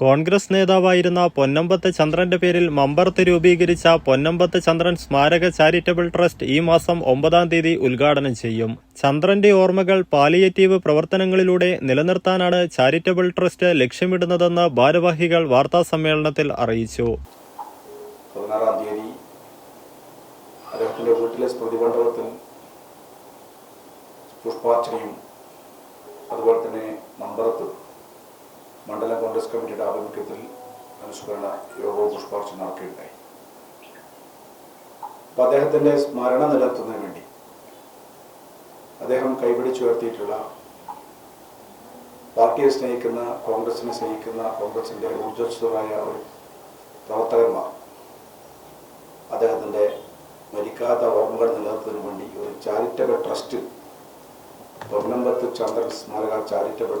കോൺഗ്രസ് നേതാവായിരുന്ന പൊന്നമ്പത്ത് ചന്ദ്രന്റെ പേരിൽ മമ്പർത്ത് രൂപീകരിച്ച പൊന്നമ്പത്ത് ചന്ദ്രൻ സ്മാരക ചാരിറ്റബിൾ ട്രസ്റ്റ് ഈ മാസം ഒമ്പതാം തീയതി ഉദ്ഘാടനം ചെയ്യും. ചന്ദ്രന്റെ ഓർമ്മകൾ പാലിയേറ്റീവ് പ്രവർത്തനങ്ങളിലൂടെ നിലനിർത്താനാണ് ചാരിറ്റബിൾ ട്രസ്റ്റ് ലക്ഷ്യമിടുന്നതെന്ന് ഭാരവാഹികൾ വാർത്താ സമ്മേളനത്തിൽ അറിയിച്ചു. പുഷ്പാർച്ചനയും അതുപോലെ തന്നെ മമ്പറത്ത് മണ്ഡലം കോൺഗ്രസ് കമ്മിറ്റിയുടെ ആഭിമുഖ്യത്തിൽ അനുസ്മരണ യോഗവും പുഷ്പാർച്ചന നടക്കുകയുണ്ടായി. അപ്പം അദ്ദേഹത്തിന്റെ സ്മരണ നിലനിർത്തുന്നതിന് വേണ്ടി അദ്ദേഹം കൈപിടിച്ചുയർത്തിയിട്ടുള്ള പാർട്ടിയെ സ്നേഹിക്കുന്ന കോൺഗ്രസിനെ സ്നേഹിക്കുന്ന കോൺഗ്രസിന്റെ ഊർജസ്വരായ ഒരു പ്രവർത്തകന്മാർ അദ്ദേഹത്തിന്റെ മരിക്കാത്ത ഓർമ്മകൾ നിലനിർത്തുന്നതിന് വേണ്ടി ഒരു ചാരിറ്റബിൾ ട്രസ്റ്റ് ചാരിറ്റബിൾ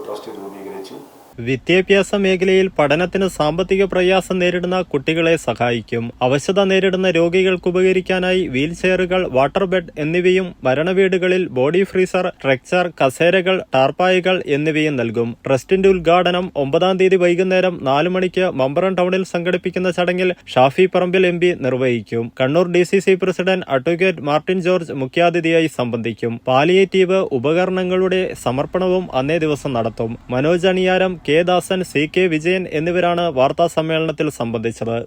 വിദ്യാഭ്യാസ മേഖലയിൽ പഠനത്തിന് സാമ്പത്തിക പ്രയാസം നേരിടുന്ന കുട്ടികളെ സഹായിക്കും. അവശത നേരിടുന്ന രോഗികൾക്ക് ഉപകരിക്കാനായി വീൽ ചെയറുകൾ വാട്ടർ ബെഡ് എന്നിവയും മരണവീടുകളിൽ ബോഡി ഫ്രീസർ സ്ട്രക്ചർ കസേരകൾ ടാർപ്പായകൾ എന്നിവയും നൽകും. ട്രസ്റ്റിന്റെ ഉദ്ഘാടനം ഒമ്പതാം തീയതി വൈകുന്നേരം നാല് മണിക്ക് മമ്പറം ടൗണിൽ സംഘടിപ്പിക്കുന്ന ചടങ്ങിൽ ഷാഫി പറമ്പിൽ എം നിർവഹിക്കും. Kannur D president advocate Martin George മുഖ്യാതിഥിയായി സംബന്ധിക്കും. പാലിയേറ്റീവ് ഉപകരണങ്ങളുടെ സമർപ്പണവും അന്നേ ദിവസം നടത്തും. Manoj Aniyaram K Dasan C K Vijayan എന്നിവരാണ് വാർത്താ സമ്മേളനത്തിൽ സംബന്ധിച്ചത്.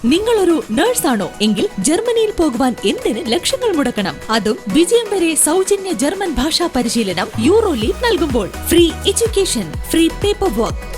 നിങ്ങളൊരു നഴ്സാണോ എങ്കിൽ ജർമ്മനിയിൽ പോകുവാൻ എന്തിന് ലക്ഷങ്ങൾ മുടക്കണം? അതും വിജയം വരെ സൗജന്യ ജർമ്മൻ ഭാഷാ പരിശീലനം യൂറോ ലീഗ് നൽകുമ്പോൾ. Free education free paper work